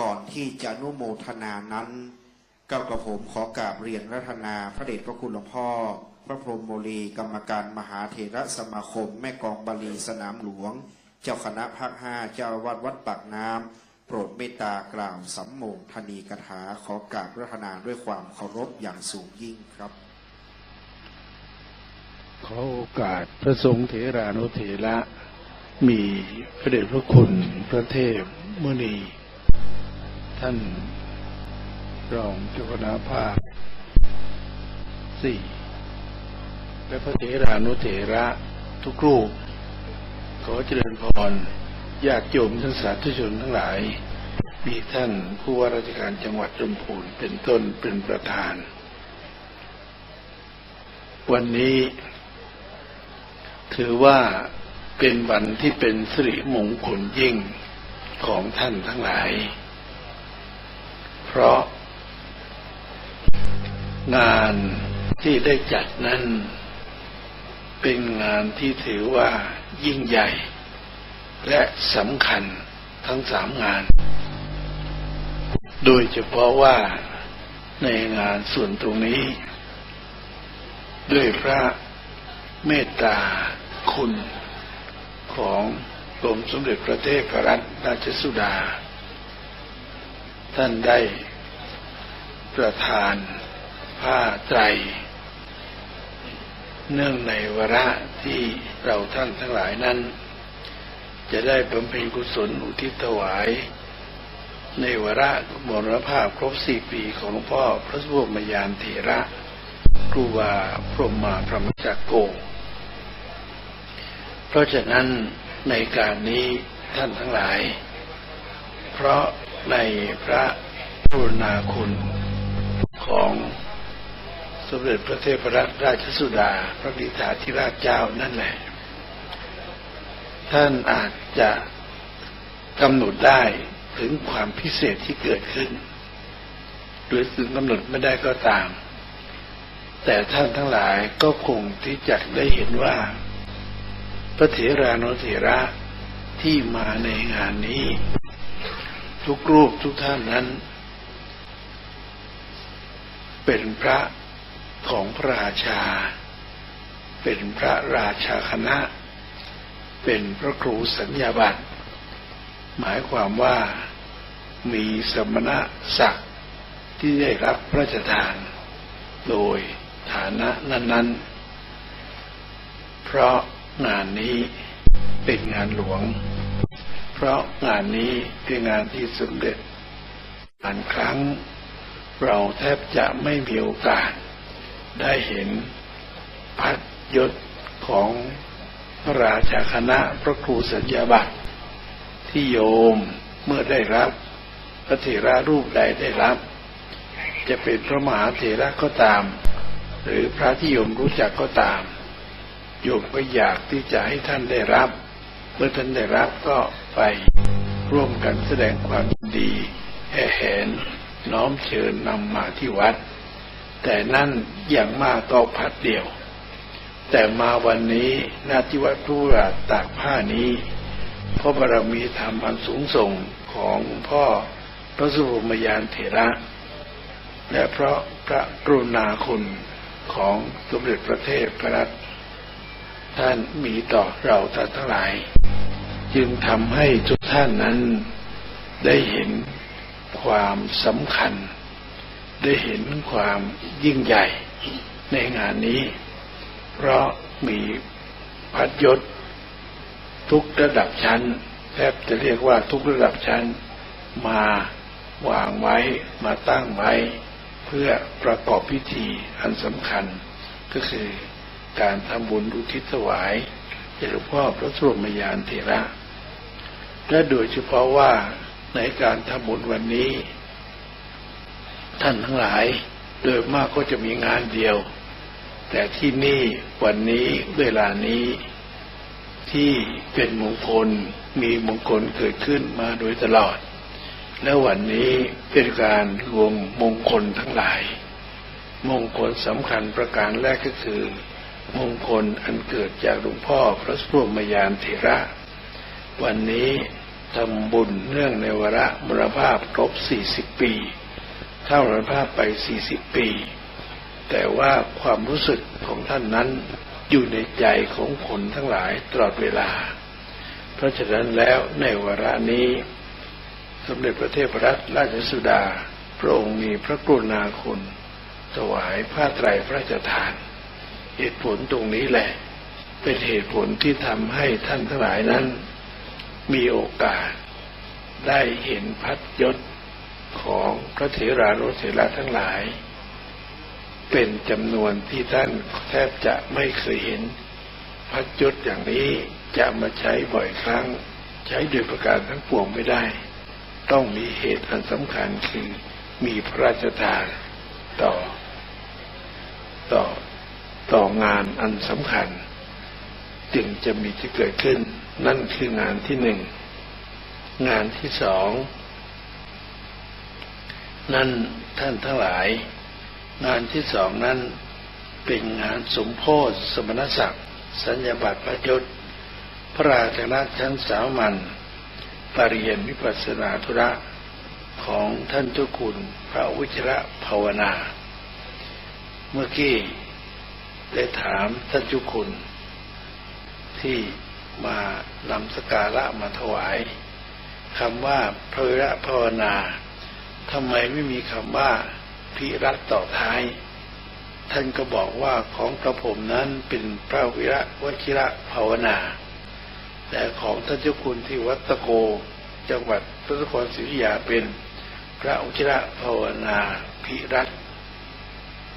ก่อนที่จะนุโมทนานั้นก้ากระผมขอกราบเรียนรัตนาพระเดชพระคุณหลวงพ่อ พระพรหมโมลี กรรมการมหาเถระสมาคม แม่กองบาลีสนามหลวง เจ้าคณะภาคห้าเจ้าวาดวัดปากน้ำโปรดเมตตากล่าวสัมโมทนีกถาขอกราบรัตนาด้วยความเคารพอย่างสูงยิ่งครับ ขอโอกาสพระสงฆ์เถรานุเถระมีพระเดชพระคุณพระเทพมุนี ท่านรองเจ้าคณะภาคสี่และพระเถรานุเถระทุกรูป ขอเจริญพรญาติโยมทั้งสาธุชนทั้งหลาย มีท่านผู้ว่าราชการจังหวัดลำพูนเป็นต้นเป็นประธาน วันนี้ ถือว่าเป็นวันที่เป็นสิริมงคลยิ่งของท่านทั้งหลาย เพราะ งานที่ได้จัดนั้น เป็นงานที่ถือว่ายิ่งใหญ่ และสำคัญทั้งสามงาน โดยเฉพาะว่าในงานส่วนตรงนี้ ด้วยพระเมตตาคุณของกรมสมเด็จพระเทพรัตนราชสุดา ท่านได้ประทานผ้าไตร เนื่องในวาระที่เราท่านทั้งหลายนั้น จะได้บำเพ็ญกุศลอุทิศถวาย ในวาระมรณภาพครบสี่ปีของหลวงพ่อพระสุวรรณยานเถระครูบาพรหมาพระมจักโก เพราะฉะนั้นในการนี้ท่านทั้งหลาย เพราะ ในพระกรุณาคุณของสมเด็จพระเทพรัตนราชสุดา พระบิดาธิราชเจ้านั่นแหละ ท่านอาจจะกำหนดได้ถึงความพิเศษที่เกิดขึ้น หรือถึงกำหนดไม่ได้ก็ตาม แต่ท่านทั้งหลายก็คงที่จะได้เห็นว่า พระเถรานุเถระที่มาในงานนี้ ทุกรูปทุกท่านนั้น เป็นพระของพระราชา เป็นพระราชาคณะ เป็นพระครูสัญญาบัตรหมายความว่ามีสมณะศักดิ์ที่ได้รับพระราชทาน โดยฐานะนั้น ๆ เพราะงานนี้เป็นงานหลวง พราะงานนี้เป็นงานที่สมเด็จอ่านครั้ง เราแทบจะไม่มีโอกาส ได้เห็นพัดยศของพระราชาคณะพระครูสัญญาบัตรที่โยมเมื่อได้รับ พระเถระรูปใดได้รับ จะเป็นพระมหาเถระก็ตาม หรือพระที่โยมรู้จักก็ตาม โยมก็อยากที่จะให้ท่านได้รับ เมื่อท่านได้รับก็ ไปร่วมกันแสดงความดีแห่แหนน้อมเชิญนำมาที่วัด แต่นั่นอย่างมากก็พัดเดียว แต่มาวันนี้หน้าที่วัดผู้ราตากผ้านี้เพราะบารมีธรรมอันสูงส่งของพ่อพระสุภมยานเถระและเพราะพระกรุณาคุณของสมเด็จพระเทพพระรัตนท่านมีต่อเราท่านทั้งหลาย จึงทำให้ทุกท่านนั้นได้เห็นความสำคัญ ได้เห็นความยิ่งใหญ่ในงานนี้ เพราะมีพัดยศ ทุกระดับชั้นแทบจะเรียกว่าทุกระดับชั้นมาวางไว้มาตั้งไว้ เพื่อประกอบพิธีอันสำคัญ ก็คือการทำบุญอุทิศถวายแด่หลวงพ่อพระสุรมยานเถระ และโดยเฉพาะว่าในการทำบุญวันนี้ ท่านทั้งหลายโดยมากก็จะมีงานเดียว แต่ที่นี่วันนี้เวลานี้ ที่เป็นมงคลมีมงคลเกิดขึ้นมาโดยตลอด และวันนี้เป็นการรวมมงคลทั้งหลาย มงคลสำคัญประการแรกก็คือ มงคลอันเกิดจากหลวงพ่อพระสุรมยานเถระ วันนี้ทำบุญเนื่องในวาระมรภาพครบ 40 ปีเข้ามรภาพไป 40 ปี แต่ว่าความรู้สึกของท่านนั้นอยู่ในใจของคนทั้งหลายตลอดเวลา เพราะฉะนั้นแล้วในวาระนี้ สมเด็จพระเทพรัตนราชสุดา พระองค์มีพระกรุณาคุณถวายผ้าไตรพระราชทาน เหตุผลตรงนี้แหละ เป็นเหตุผลที่ทำให้ท่านทั้งหลายนั้น มีโอกาสได้เห็นพัดยศของพระเถรานุเถระทั้งหลาย เป็นจำนวนที่ท่านแทบจะไม่เคยเห็น พัดยศอย่างนี้จะมาใช้บ่อยครั้ง ใช้โดยประการทั้งปวงไม่ได้ ต้องมีเหตุอันสำคัญคือมีพระราชทานต่อ ต่อต่องานอันสำคัญ จึงจะมีที่เกิดขึ้น นั่นคืองานที่หนึ่ง งานที่สอง นั่นท่านทั้งหลาย งานที่สองนั้นเป็นงานสมโพธิสมณศักดิ์ สัญญาบัตรพระยศพระราชนาชั้นสามัญปรริยนวิปัสสนาธุระของท่านเจ้าคุณพระวิชระภาวนา เมื่อกี้ได้ถามท่านเจุคุณที่ มานำสการะมาถวายคำว่าพระวิระภาวนาทำไมไม่มีคำว่าพิรัตต่อท้าย ท่านก็บอกว่าของกระผมนั้นเป็นพระวิระวชิระภาวนา แต่ของท่านเจ้าคุณที่วัดตะโก จังหวัดพระนครศรีอยุธยาเป็นพระวชิระภาวนาพิรัต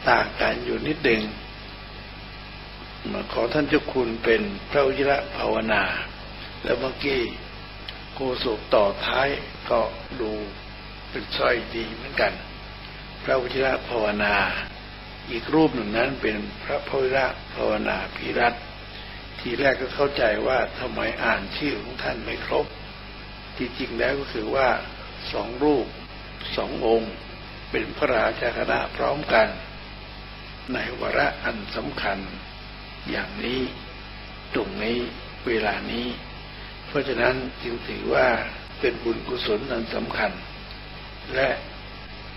ต่างกันอยู่นิดหนึ่ง มาขอท่านเจ้าคุณเป็นพระวชิระภาวนา แล้วเมื่อกี้โกศกต่อท้ายก็ดูเป็นสร้อยดีเหมือนกัน พระวชิระภาวนา อีกรูปหนึ่งนั้นเป็นพระพวิระภาวนาพิรัตทีแรกก็เข้าใจว่าทำไมอ่านชื่อของท่านไม่ครบที่จริงแล้วก็คือว่าสองรูปสององค์ เป็นพระราชาคณะพร้อมกัน ในวาระอันสำคัญ อย่างนี้ ตรงนี้เวลานี้ เพราะฉะนั้นจึงถือว่าเป็นบุญกุศลอันสำคัญ และ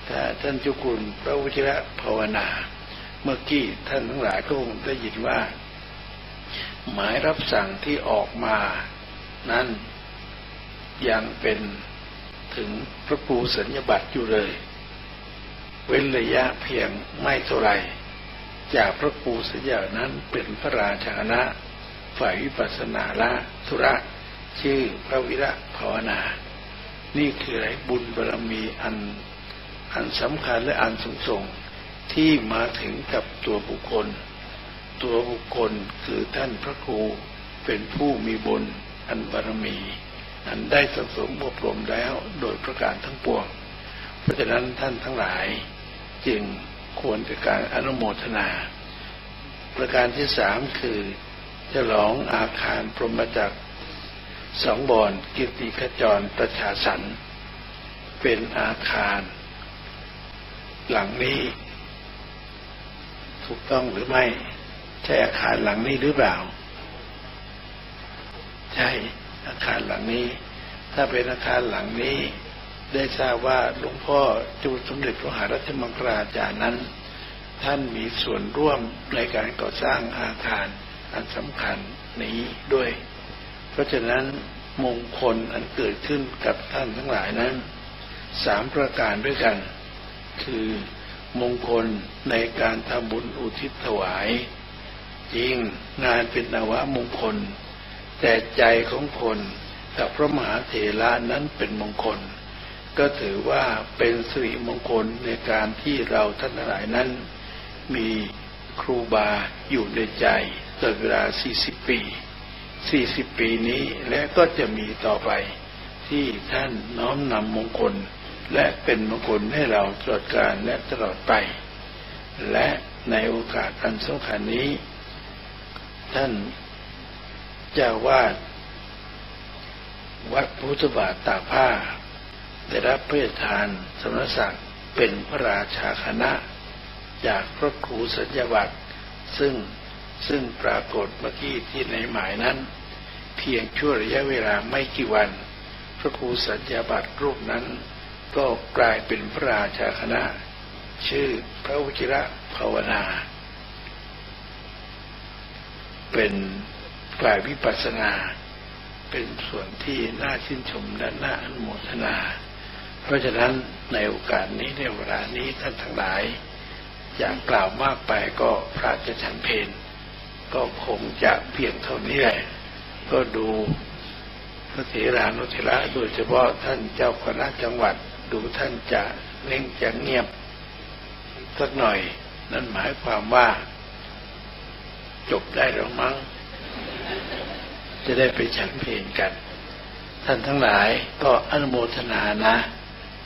ถ้าท่านเจ้าคุณพระวชิระภาวนา เมื่อกี้ท่านทั้งหลายก็คงได้ยินว่า หมายรับสั่งที่ออกมา นั้นยังเป็นถึงพระครูสัญญบัตรอยู่เลย เว้นระยะเพียงไม่เท่าไหร่ จากพระครูสัญญานั้นเป็นพระราชาณะฝ่ายวิปัสสนาละธุระ ชื่อพระวิระภาวนา นี่คืออะไรบุญบารมีอันอันสำคัญและอันสูงส่งที่มาถึงกับตัวบุคคล ตัวบุคคลคือท่านพระครูเป็นผู้มีบุญอันบารมี อันได้สังสมอบรมแล้วโดยประการทั้งปวง เพราะฉะนั้นท่านทั้งหลายจึง ควรจะการอนุโมทนา ประการที่สามคือจะหลองอาคารพรหมจักรสองบอนกิติขจรประชาสัน เป็นอาคาร หลังนี้ ถูกต้องหรือไม่ ใช่อาคารหลังนี้หรือเปล่า ใช่อาคารหลังนี้ ถ้าเป็นอาคารหลังนี้ ได้ทราบว่าหลวงพ่อจูสมเด็จพระหารัชมังคลาจารย์นั้น ท่านมีส่วนร่วมในการก่อสร้างอาคารอันสำคัญนี้ด้วย เพราะฉะนั้นมงคลอันเกิดขึ้นกับท่านทั้งหลายนั้นสามประการด้วยกัน คือมงคลในการทำบุญอุทิศถวาย จริงงานเป็นนวมงคล แต่ใจของคนกับพระมหาเถระนั้นเป็นมงคล ก็ถือว่าเป็นสิริมงคลในการที่เราท่านหลายนั้น มีครูบาอยู่ในใจตลอดเวลา 40 ปี 40 ปีนี้และก็จะมีต่อไปที่ท่านน้อมนำมงคล และเป็นมงคลให้เราตลอดกาลและตลอดไป และในโอกาสอันสำคัญนี้ ท่านเจ้าวาดวัดพุทธบาทตาผ้า ได้รับพระราชทานสมณศักดิ์เป็นพระราชาคณะ จากพระครูสัญญาบัตรซึ่งซึ่งปรากฏเมื่อกี้ที่ในหมายนั้น เพียงชั่วระยะเวลาไม่กี่วัน พระครูสัญญาบัตรรูปนั้น ก็กลายเป็นพระราชาคณะ ชื่อพระวชิระภาวนา เป็นฝ่ายวิปัสสนา เป็นส่วนที่น่าชื่นชมและน่าอนุโมทนา เพราะฉะนั้นในโอกาสนี้ในเวลานี้ท่านทั้งหลาย อย่างกล่าวมากไปก็พระจะฉันเพนก็คงจะเพียงเท่านี้แหละก็ดูพระเถรานุเถระโดยเฉพาะท่านเจ้าคณะจังหวัดดูท่านจะเล่งจะเงียบสักหน่อย นั่นหมายความว่า จบได้แล้วมั้ง จะได้ไปฉันเพลงกัน ท่านทั้งหลายก็อนุโมทนานะ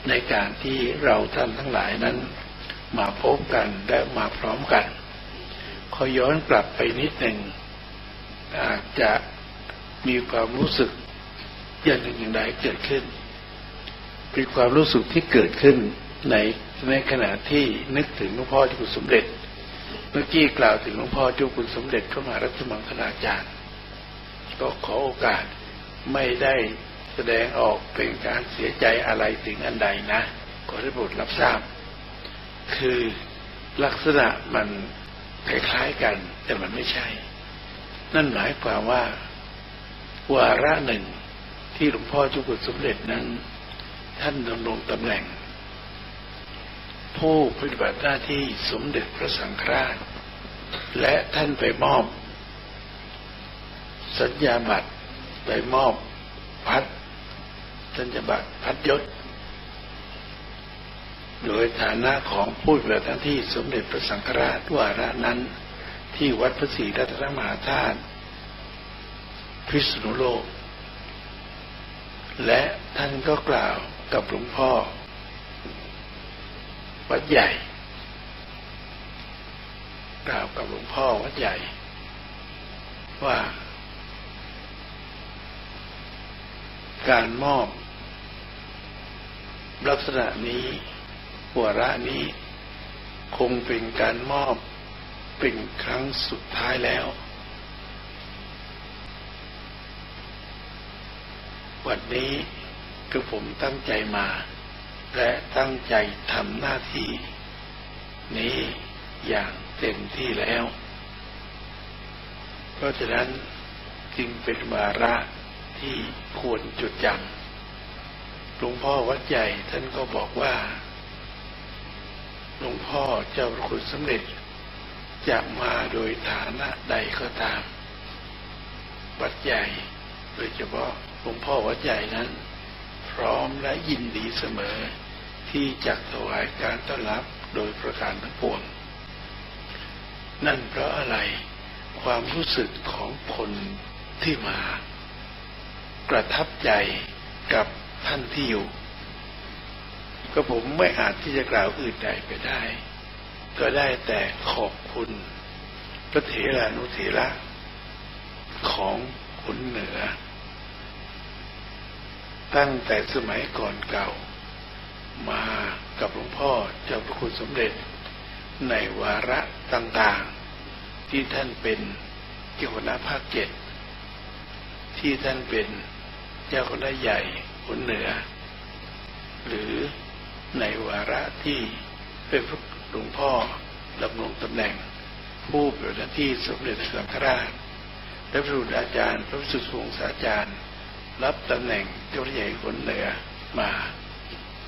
ในการที่เราท่านทั้งหลายนั้น มาพบกันและมาพร้อมกัน ขอย้อนกลับไปนิดหนึ่งอาจจะมีความรู้สึกอย่างหนึ่งอย่างใดเกิดขึ้นเป็นความรู้สึกที่เกิดขึ้นในในขณะที่นึกถึงหลวงพ่อจ้าคุณสมเด็จ เมื่อกี้กล่าวถึงหลวงพ่อจ้าคุณสมเด็จพระมหารัชมังคลาจารย์ ก็ขอโอกาสไม่ได้ แสดงออกเป็นการเสียใจอะไรถึงอันใดนะขอได้โปรดรับทราบ คือลักษณะมันคล้ายๆกัน แต่มันไม่ใช่ นั่นหมายความว่า วาระหนึ่งที่หลวงพ่อจุกุสมเด็จนั้น ท่านดำรงตำแหน่ง ผู้ปฏิบัติหน้าที่สมเด็จพระสังฆราช และท่านไปมอบ สัญญาบัตรไปมอบพัด สัญญาบัตรพัดยศ โดยฐานะของผู้เปฏิบัติหน้าที่สมเด็จพระสังฆราชวาระนั้น ที่วัดพระศรีรัตนมหาธาตุพิษณุโลก และท่านก็กล่าวกับหลวงพ่อ วัดใหญ่ กล่าวกับหลวงพ่อวัดใหญ่ ว่าการมอบ ลักษณะนี้หัวระนี้ คงเป็นการมอบเป็นครั้งสุดท้ายแล้ว วันนี้คือผมตั้งใจมา และตั้งใจทำหน้าที่ นี้อย่างเต็มที่แล้ว เพราะฉะนั้นจึงเป็นวาระที่ควรจดจำ ลวงพ่อวัดใหญ่ท่านก็บอกว่าหลวงพ่อเจ้าพระคุณสมเด็จจะมาโดยฐานะใดก็ตาม วัดใหญ่ โดยเฉพาะหลวงพ่อวัดใหญ่นั้น พร้อมและยินดีเสมอ ที่จะถวายการต้อนรับโดยประการทั้งปวง นั่นเพราะอะไรความรู้สึกของคนที่มาประทับใจกับ ท่านที่อยู่ ก็ผมไม่อาจที่จะกล่าวอื่นใดไปได้ ก็ได้แต่ขอบคุณพระเถรานุเถระของขุนเหนือ ตั้งแต่สมัยก่อนเก่า มากับหลวงพ่อเจ้าพระคุณสมเด็จในวาระต่างๆ ที่ท่านเป็นเจ้าคณะภาคเจ็ดที่ท่านเป็นเจ้าคณะใหญ่ ขุนเหนือ หรือในวาระที่เป็นพระหลวงพ่อดำรงตำแหน่ง ผู้ปฏิบัติหน้าที่สมเด็จสังฆราชและพระบุตรอาจารย์ พระสุทธิวงศาจารย์ รับตำแหน่งเจ้าพระใหญ่คนเหนือมา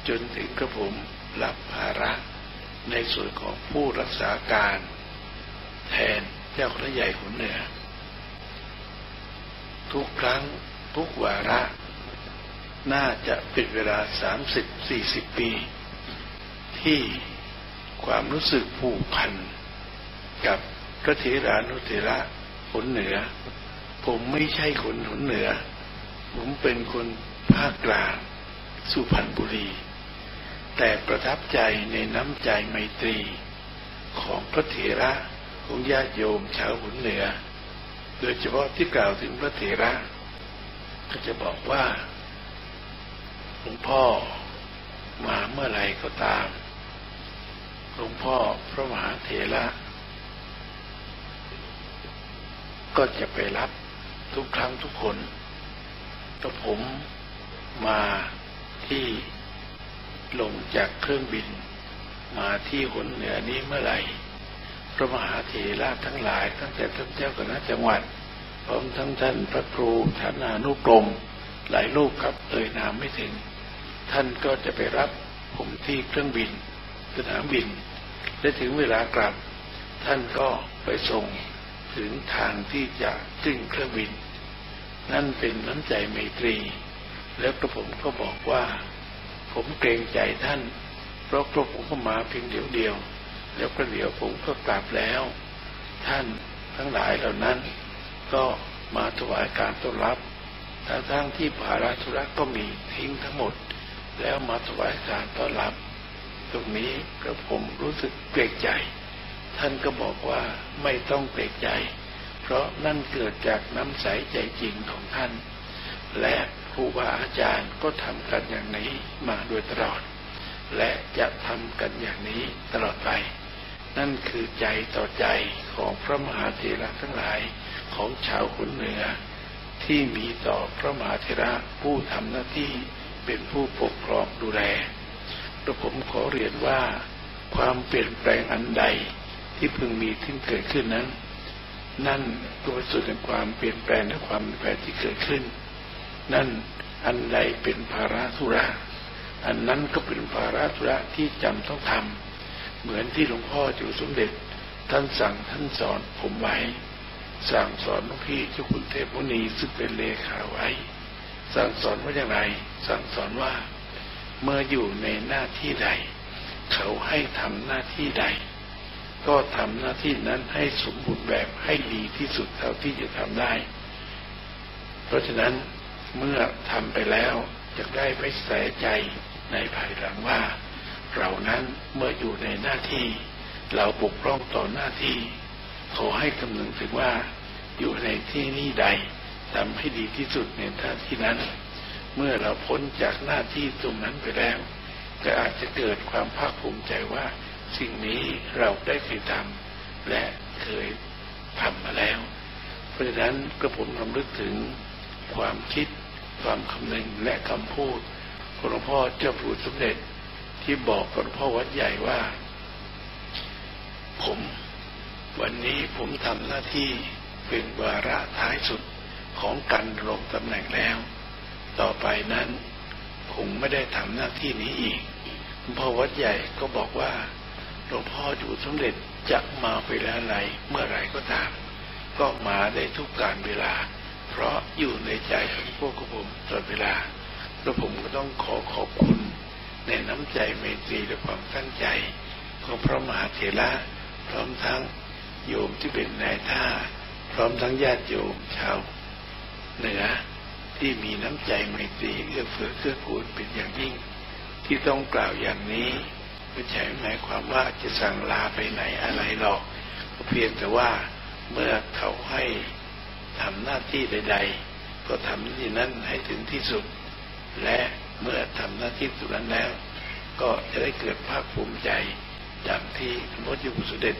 จนถึงกระผมรับภาระในส่วนของผู้รักษาการ แทนเจ้าพระใหญ่คนเหนือ ทุกครั้งทุกวาระ น่าจะเป็นเวลาสามสิบสี่สิบปี ที่ความรู้สึกผูกพันกับพระเถรานุเถระขนเหนือ ผมไม่ใช่คนขนเหนือ ผมเป็นคนภาคกลางสุพรรณบุรี แต่ประทับใจในน้ำใจไมตรี ของพระเถระของญาติโยมชาวหุนเหนือ โดยเฉพาะที่กล่าวถึงพระเถระ ก็จะบอกว่า ลวงพ่อมาเมื่อไหร่ก็ตาม หลวงพ่อพระมหาเถระ ก็จะไปรับทุกครั้งทุกคนแต่ผมมาที่ลงจากเครื่องบิน มาที่หนเหนือนี้เมื่อไหร่ พระมหาเถระทั้งหลาย ตั้งแต่ท่านเจ้าคณะจังหวัดพร้อมทั้งท่านพระครูฐานานุกรมหลายรูปครับเอ่ยนามไม่ถึง ท่านก็จะไปรับผมที่เครื่องบิน สนามบิน และถึงเวลากลับ ท่านก็ไปส่งถึงทางที่จะขึ้นเครื่องบิน นั่นเป็นน้ำใจไมตรี แล้วกระผมก็บอกว่า ผมเกรงใจท่าน เพราะกระผมก็มาเพียงเดียวเดียว แล้วประเดี๋ยวผมก็กลับแล้ว ท่านทั้งหลายเหล่านั้น ก็มาถวายการต้อนรับทั้งทั้งที่ภาราธุระก็มีทิ้งทั้งหมด แล้วมาถวายการต้อนรับ ตรงนี้กระผมรู้สึกเกรงใจ ท่านก็บอกว่าไม่ต้องเกรงใจ เพราะนั่นเกิดจากน้ำใสใจจริงของท่าน และครูบาอาจารย์ก็ทำกันอย่างนี้มาโดยตลอด และจะทำกันอย่างนี้ตลอดไป นั่นคือใจต่อใจของพระมหาเถระทั้งหลายของชาวขุนเหนือที่มีต่อพระมหาเถระผู้ทำหน้าที่ เป็นผู้ปกครองดูแลกระผมขอเรียนว่าความเปลี่ยนแปลงอันใดที่พึงมีขึ้นเกิดขึ้นนั้น นั่นตัวส่วนแห่งความเปลี่ยนแปลงและความแปลงที่เกิดขึ้น นั่นอันใดเป็นภาระธุระ อันนั้นก็เป็นภาระธุระที่จำต้องทำเหมือนที่หลวงพ่อจูสมเด็จ ท่านสั่งท่านสอนผมไว้ สั่งสอนหลวงพี่เจ้าคุณเทพมุนีซึ่งเป็นเลขาไว้ สั่งสอนว่าอย่างไร สั่งสอนว่าเมื่ออยู่ในหน้าที่ใด เขาให้ทำหน้าที่ใด ก็ทำหน้าที่นั้นให้สมบูรณ์แบบให้ดีที่สุดเท่าที่จะทำได้ เพราะฉะนั้นเมื่อทำไปแล้วจะได้ไม่เสียใจในภายหลังว่า เรานั้นเมื่ออยู่ในหน้าที่ เราปกป้องต่อหน้าที่ ขอให้คำนึงถึงว่าอยู่ในที่นี้ใดทำให้ดีที่สุดในหน้าที่นั้น เมื่อเราพ้นจากหน้าที่ตรงนั้นไปแล้ว ก็อาจจะเกิดความภาคภูมิใจว่าสิ่งนี้เราได้ไปทำและเคยทำมาแล้ว เพราะฉะนั้นกระผมรำลึกถึงความคิด ความคำนึงและคำพูดของหลวงพ่อเจ้าพระสมเด็จที่บอกกับหลวงพ่อวัดใหญ่ว่า ผม วันนี้ผมทำหน้าที่เป็นวาระท้ายสุดของการลงตำแหน่งแล้ว ต่อไปนั้น ผมไม่ได้ทำหน้าที่นี้อีกหลวงพ่อวัดใหญ่ก็บอกว่าหลวงพ่ออยู่สมเด็จจะมาเวลาไรเมื่อไรก็ตาม ก็มาได้ทุกการเวลา เพราะอยู่ในใจของพวกผมตลอดเวลาแล้วผมก็ต้องขอขอบคุณ ในน้ำใจเมตรีและความตั้งใจ ของพระมหาเถระพร้อมทั้งโยมที่เป็นนายท่า พร้อมทั้งญาติโยมชาวเหนือ ที่มีน้ำใจไมตรีเอื้อเฟื้อเกื้อกูลเป็นอย่างยิ่ง ที่ต้องกล่าวอย่างนี้ไม่ใช่หมายความว่าจะสั่งลาไปไหนอะไรหรอกเพียงแต่ว่าเมื่อเขาให้ทำหน้าที่ใด ๆ ก็ทำที่นั้นให้ถึงที่สุด และเมื่อทำหน้าที่สุดนั้นแล้ว ก็จะได้เกิดภาคภูมิใจดังที่พระเจ้าสุเด็จ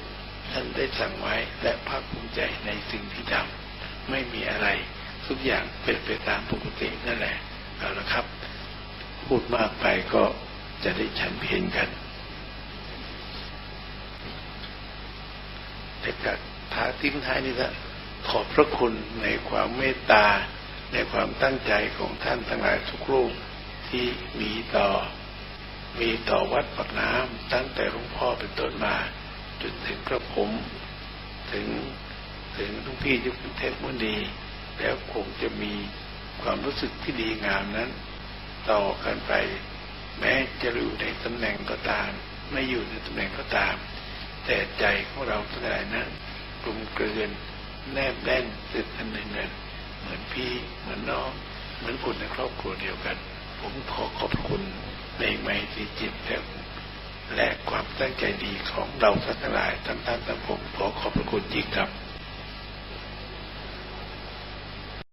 ท่านได้สั่งไว้และภาคภูมิใจในสิ่งที่ทำไม่มีอะไร ทุกอย่างเป็นไปตามปกตินั่นแหละเอาละครับ พูดมากไปก็จะได้ฉันเพียงกันแต่กัดท้าทิ้งท้ายนี่ละขอบพระคุณในความเมตตา ในความตั้งใจของท่านทั้งหลายทุกรูปที่มีต่อ มีต่อวัดปักน้ำตั้งแต่หลวงพ่อเป็นต้นมา จนถึงกระผม ถึงถึงทุกพี่ยุคเทพมุนี แล้วคงจะมีความรู้สึกที่ดีงามนั้น ต่อกันไป แม้จะอยู่ในตำแหน่งก็ตาม ไม่อยู่ในตำแหน่งก็ตาม แต่ใจของเราทั้งหลายนั้นกลมเกลือนแนบแน่นติดอันหนึ่งกันเหมือนพี่เหมือนน้อง เหมือนคนในครอบครัวเดียวกัน ผมขอขอบคุณในไมตรีจิตและและความตั้งใจดีของเราทั้งหลายทั้งท่านทั้งผมขอขอบพระคุณจริงครับ